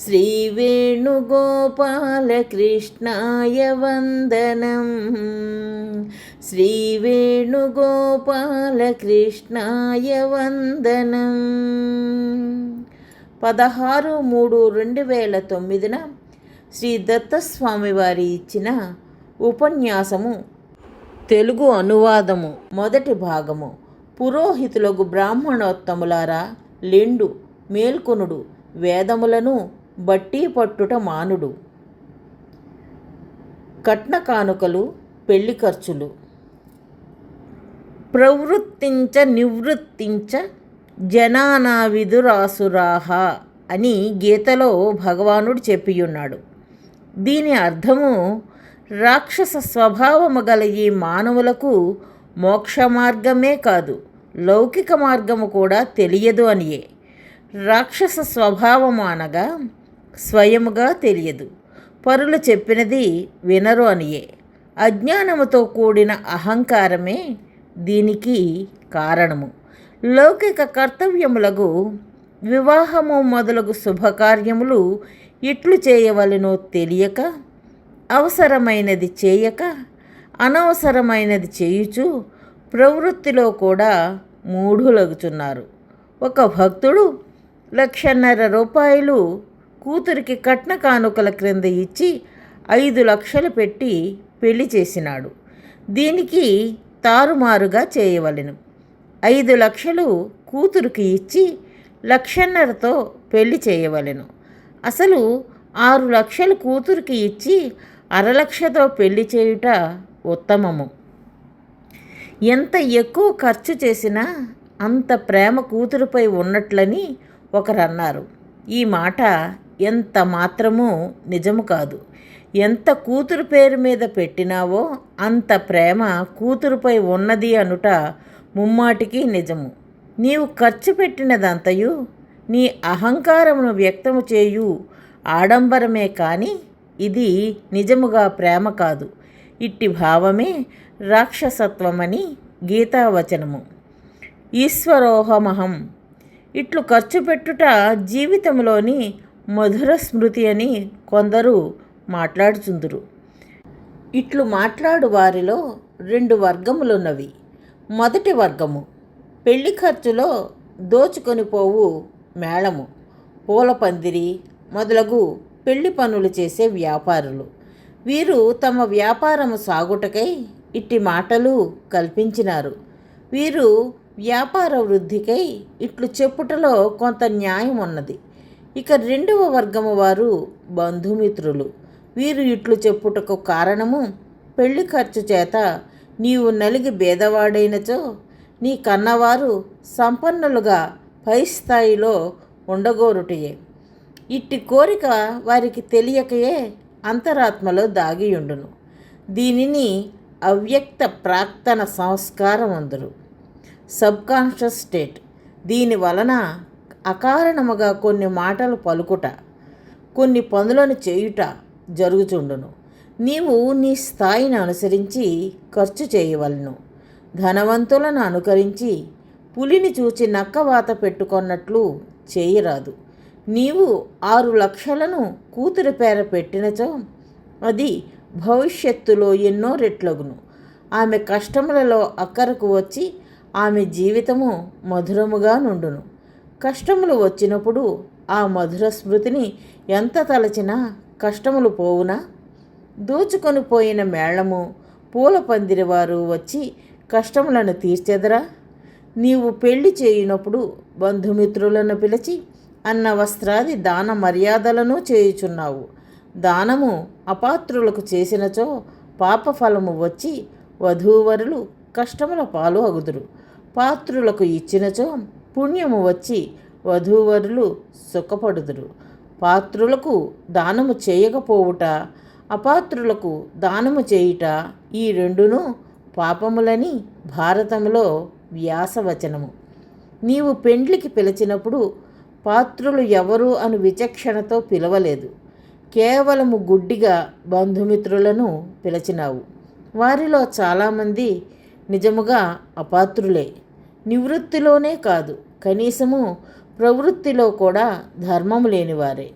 श्रीवेणुगोपालकृष्णाय वन्दनम् శ్రీవేణుగోపాలకృష్ణాయ వందనం పదహారు మూడు రెండు వేల తొమ్మిదిన శ్రీ దత్తస్వామి వారి ఇచ్చిన ఉపన్యాసము తెలుగు అనువాదము మొదటి భాగము పురోహితులకు బ్రాహ్మణోత్తములారా లెండు మేల్కొనుడు వేదములను బట్టి పట్టుట మానుడు. కట్న కానుకలు పెళ్ళి ఖర్చులు. ప్రవృత్తించ నివృత్తించ జనానా విదురాసురాహ అని గీతలో భగవానుడు చెప్పియున్నాడు. దీని అర్థము రాక్షస స్వభావము గల ఈ మానవులకు మోక్ష మార్గమే కాదు లౌకిక మార్గము కూడా తెలియదు అనియే. రాక్షస స్వభావము అనగా స్వయముగా తెలియదు. పరులు చెప్పినది వినరు అనియే. అజ్ఞానముతో కూడిన అహంకారమే దీనికి కారణము. లౌకిక కర్తవ్యములకు వివాహము మొదలగు శుభకార్యములు ఇట్లు చేయవలనో తెలియక అవసరమైనది చేయక అనవసరమైనది చేయుచు ప్రవృత్తిలో కూడా మూఢులగుచున్నారు. ఒక భక్తుడు లక్షన్నర రూపాయలు కూతురికి కట్న కానుకల క్రింద ఇచ్చి ఐదు లక్షలు పెట్టి పెళ్ళి చేసినాడు. దీనికి తారుమారుగా చేయవలెను. ఐదు లక్షలు కూతురికి ఇచ్చి లక్షన్నరతో పెళ్ళి చేయవలెను. అసలు ఆరు లక్షలు కూతురికి ఇచ్చి అరలక్షతో పెళ్ళి చేయుట ఉత్తమము. ఎంత ఎక్కువ ఖర్చు చేసినా అంత ప్రేమ కూతురుపై ఉన్నట్లని ఒకరు అన్నారు ఈ మాట ఎంత మాత్రమూ నిజము కాదు. ఎంత కూతురు పేరు మీద పెట్టినావో అంత ప్రేమ కూతురుపై ఉన్నది అనుట ముమ్మాటికి నిజము. నీవు ఖర్చు పెట్టినదంతయు నీ అహంకారమును వ్యక్తము చేయు ఆడంబరమే కానీ ఇది నిజముగా ప్రేమ కాదు. ఇట్టి భావమే రాక్షసత్వమని గీతావచనము. ఈశ్వరోహమహం. ఇట్లు ఖర్చు పెట్టుట జీవితంలోని మధుర స్మృతి అని కొందరు మాట్లాడుచుందురు. ఇట్లు మాట్లాడు వారిలో రెండు వర్గములున్నవి. మొదటి వర్గము పెళ్ళి ఖర్చులో దోచుకొని పోవు మేళము. పూల పందిరి మొదలగు పెళ్ళి పనులు చేసే వ్యాపారులు. వీరు తమ వ్యాపారము సాగుటకై ఇట్టి మాటలు కల్పించినారు. వీరు వ్యాపార వృద్ధికై ఇట్లు చెప్పుటలో కొంత న్యాయం ఉన్నది ఇక రెండవ వర్గము వారు బంధుమిత్రులు. వీరు ఇట్లు చెప్పుటకు కారణము పెళ్ళి ఖర్చు చేత నీవు నలిగి భేదవాడైనచో నీ కన్నవారు సంపన్నులుగా పై స్థాయిలో ఉండగోరుటయే. ఇట్టి కోరిక వారికి తెలియకయే అంతరాత్మలో దాగియుండును. దీనిని అవ్యక్త ప్రాక్తన సంస్కారం అందరు సబ్కాన్షియస్ స్టేట్. దీని వలన అకారణముగా కొన్ని మాటలు పలుకుట కొన్ని పనులను చేయుట జరుగుచుండును. నీవు నీ స్థాయిని అనుసరించి ఖర్చు చేయవలను. ధనవంతులను అనుకరించి పులిని చూచి నక్కవాత పెట్టుకున్నట్లు చేయరాదు. నీవు ఆరు లక్షలను కూతురి పేర పెట్టినచో అది భవిష్యత్తులో ఎన్నో రెట్లగును. ఆమె కష్టములలో అక్కరకు వచ్చి ఆమె జీవితము మధురముగా నుండును. కష్టములు వచ్చినప్పుడు ఆ మధుర స్మృతిని ఎంత తలచినా కష్టములు పోవునా? దోచుకొని పోయిన మేళము పూల పందిరివారు వచ్చి కష్టములను తీర్చెదరా? నీవు పెళ్ళి చేయునప్పుడు బంధుమిత్రులను పిలిచి అన్న వస్త్రాది దాన మర్యాదలను చేయుచున్నావు. దానము అపాత్రులకు చేసినచో పాపఫలము వచ్చి వధూవరులు కష్టముల పాలు అగుదురు. పాత్రులకు ఇచ్చినచో పుణ్యము వచ్చి వధూవరులు సుఖపడుదురు. పాత్రులకు దానము చేయకపోవుట అపాత్రులకు దానము చేయుట ఈ రెండును పాపములని భారతంలో వ్యాసవచనము. నీవు పెండ్లికి పిలిచినప్పుడు పాత్రులు ఎవరు అను విచక్షణతో పిలవలేదు. కేవలము గుడ్డిగా బంధుమిత్రులను పిలిచినావు. వారిలో చాలామంది నిజముగా అపాత్రులే. నివృత్తిలోనే కాదు కనీసము ప్రవృత్తిలో కూడా ధర్మము లేనివారే.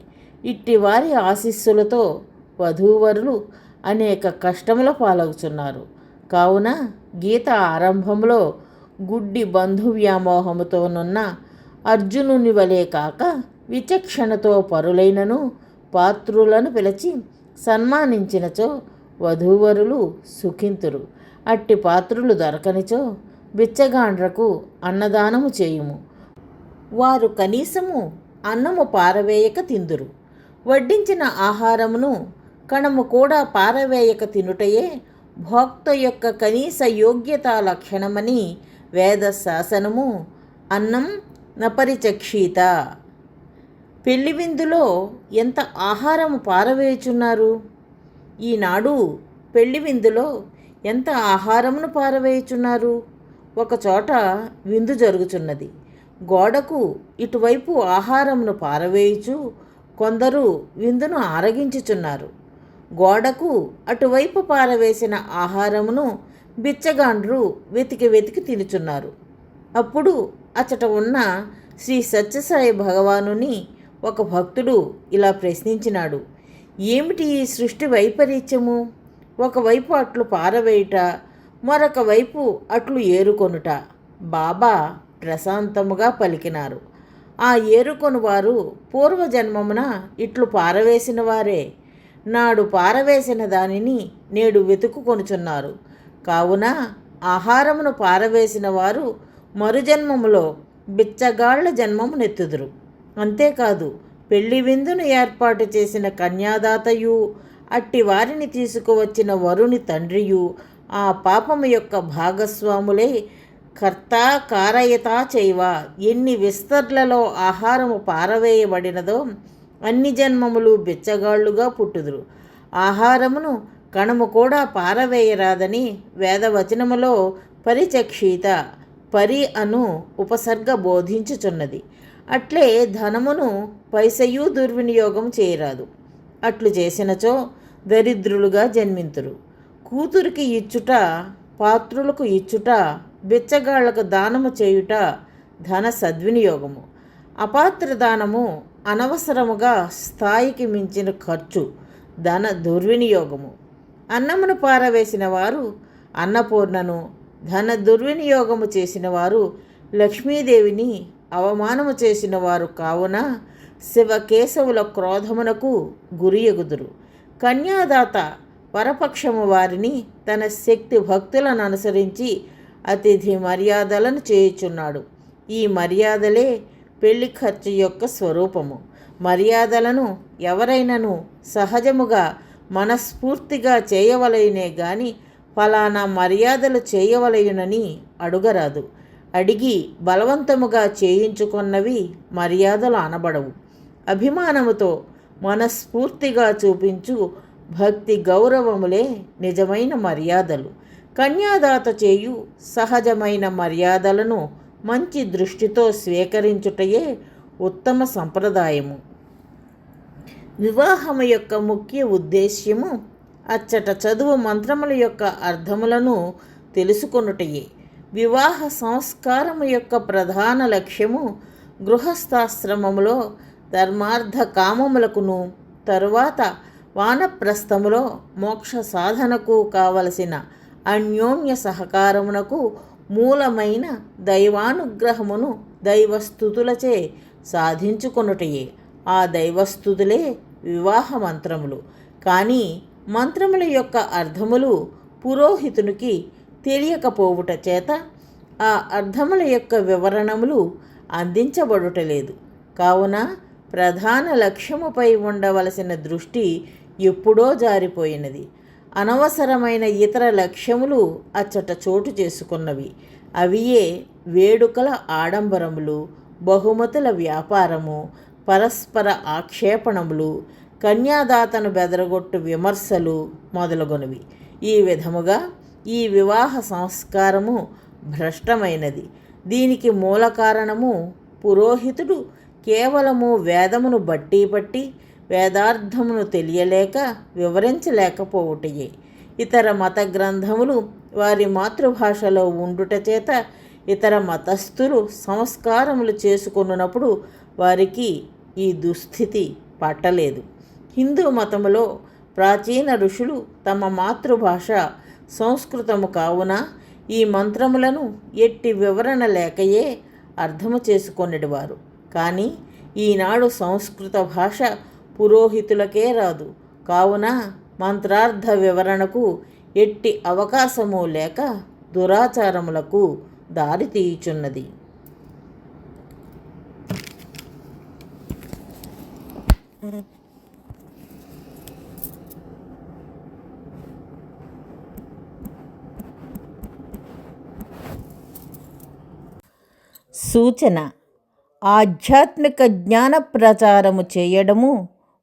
ఇట్టి వారి ఆశీస్సులతో వధూవరులు అనేక కష్టముల పాలవుచున్నారు. కావున గీత ఆరంభంలో గుడ్డి బంధు వ్యామోహముతోనున్న అర్జునుని వలె కాక విచక్షణతో పరులైనను పాత్రులను పిలిచి సన్మానించినచో వధూవరులు సుఖింతురు. అట్టి పాత్రులు దొరకనిచో బిచ్చగాండ్రకు అన్నదానము చేయుము. వారు కనీసము అన్నము పారవేయక తిందురు. వడ్డించిన ఆహారమును కణము కూడా పారవేయక తినుటయే భోక్త యొక్క కనీస యోగ్యత లక్షణమని వేద శాసనము అన్నం నపరిచక్షీత. పెళ్ళి విందులో ఎంత ఆహారము పారవేయుచున్నారు? ఈనాడు పెళ్ళి విందులో ఎంత ఆహారమును పారవేయుచున్నారు? ఒకచోట విందు జరుగుచున్నది. గోడకు ఇటువైపు ఆహారమును పారవేయుచు కొందరు విందును ఆరగించుచున్నారు. గోడకు అటువైపు పారవేసిన ఆహారమును బిచ్చగాండ్రు వెతికి వెతికి తినుచున్నారు. అప్పుడు అచ్చట ఉన్న శ్రీ సత్యసాయి భగవానుని ఒక భక్తుడు ఇలా ప్రశ్నించినాడు ఏమిటి ఈ సృష్టి వైపరీత్యము? ఒకవైపు అట్లు పారవేయుట మరొక వైపు అట్లు ఏరుకొనుట. బాబా ప్రశాంతముగా పలికినారు. ఆ ఏరుకొని వారు పూర్వజన్మమున ఇట్లు పారవేసిన వారే నాడు పారవేసిన దానిని నేడు వెతుకుకొనుచున్నారు. కావున ఆహారమును పారవేసిన వారు మరుజన్మములో బిచ్చగాళ్ళ జన్మము నెత్తుదురు. అంతేకాదు పెళ్ళి విందును ఏర్పాటు చేసిన కన్యాదాతయు అట్టి వారిని తీసుకువచ్చిన వరుని తండ్రియు ఆ పాపము యొక్క భాగస్వాములే కర్త కారయత చైవ ఎన్ని విస్తర్లలో ఆహారము పారవేయబడినదో అన్ని జన్మములు బిచ్చగాళ్ళుగా పుట్టుదురు. ఆహారమును కణము కూడా పారవేయరాదని వేదవచనములో పరిచక్షిత పరి అను ఉపసర్గ బోధించుచున్నది. అట్లే ధనమును పైసయు దుర్వినియోగం చేయరాదు. అట్లు చేసినచో దరిద్రులుగా జన్మింతురు. కూతురికి ఇచ్చుట పాత్రులకు ఇచ్చుట బిచ్చగాళ్ళకు దానము చేయుట ధన సద్వినియోగము. అపాత్ర దానము అనవసరముగా స్థాయికి మించిన ఖర్చు ధన దుర్వినియోగము. అన్నమును పారవేసిన వారు అన్నపూర్ణను ధన దుర్వినియోగము చేసిన వారు లక్ష్మీదేవిని అవమానము చేసిన వారు కావున శివకేశవుల క్రోధమునకు గురియగుదురు కన్యాదాత పరపక్షము వారిని తన శక్తి భక్తులను అనుసరించి అతిథి మర్యాదలను చేయుచున్నాడు. ఈ మర్యాదలే పెళ్ళి ఖర్చు యొక్క స్వరూపము. మర్యాదలను ఎవరైనను సహజముగా మనస్ఫూర్తిగా చేయవలయునే గాని ఫలానా మర్యాదలు చేయవలయునని అడుగరాదు. అడిగి బలవంతముగా చేయించుకున్నవి మర్యాదలు అనబడవు. అభిమానముతో మనస్ఫూర్తిగా చూపించు భక్తి గౌరవములే నిజమైన మర్యాదలు. కన్యాదాత చేయు సహజమైన మర్యాదలను మంచి దృష్టితో స్వీకరించుటయే ఉత్తమ సంప్రదాయము. వివాహము యొక్క ముఖ్య ఉద్దేశ్యము అచ్చట చదువు మంత్రముల యొక్క అర్థములను తెలుసుకొనుటయే. వివాహ సంస్కారము యొక్క ప్రధాన లక్ష్యము గృహస్థాశ్రమములో ధర్మార్థ కామములకును తరువాత వానప్రస్థములో మోక్ష సాధనకు కావలసిన అన్యోన్య సహకారమునకు మూలమైన దైవానుగ్రహమును దైవస్థుతులచే సాధించుకొనుటయే. ఆ దైవస్థుతులే వివాహ మంత్రములు కానీ మంత్రముల యొక్క అర్థములు పురోహితునికి తెలియకపోవుట చేత ఆ అర్థముల యొక్క వివరణములు అందించబడుటలేదు కావున ప్రధాన లక్ష్యముపై ఉండవలసిన దృష్టి ఎప్పుడో జారిపోయినది. అనవసరమైన ఇతర లక్ష్యములు అచ్చట చోటు చేసుకున్నవి. అవియే వేడుకల ఆడంబరములు బహుమతుల వ్యాపారము పరస్పర ఆక్షేపణములు కన్యాదాతను బెదరగొట్టు విమర్శలు మొదలగునవి. ఈ విధముగా ఈ వివాహ సంస్కారము భ్రష్టమైనది. దీనికి మూల కారణము పురోహితుడు కేవలము వేదమును బట్టి పట్టి వేదార్థమును తెలియలేక వివరించలేకపోవుటయే. ఇతర మత గ్రంథములు వారి మాతృభాషలో ఉండుట చేత ఇతర మతస్థులు సంస్కారములు చేసుకున్నప్పుడు వారికి ఈ దుస్థితి పట్టలేదు. హిందూ మతములో ప్రాచీన ఋషులు తమ మాతృభాష సంస్కృతము కావున ఈ మంత్రములను ఎట్టి వివరణ లేకయే అర్థము చేసుకొనేటివారు కానీ ఈనాడు సంస్కృత భాష పురోహితులకే రాదు. కావున మంత్రార్థ వివరణకు ఎట్టి అవకాశము లేక దురాచారములకు దారితీయుచున్నది సూచన. ఆధ్యాత్మిక జ్ఞాన ప్రచారము చేయడము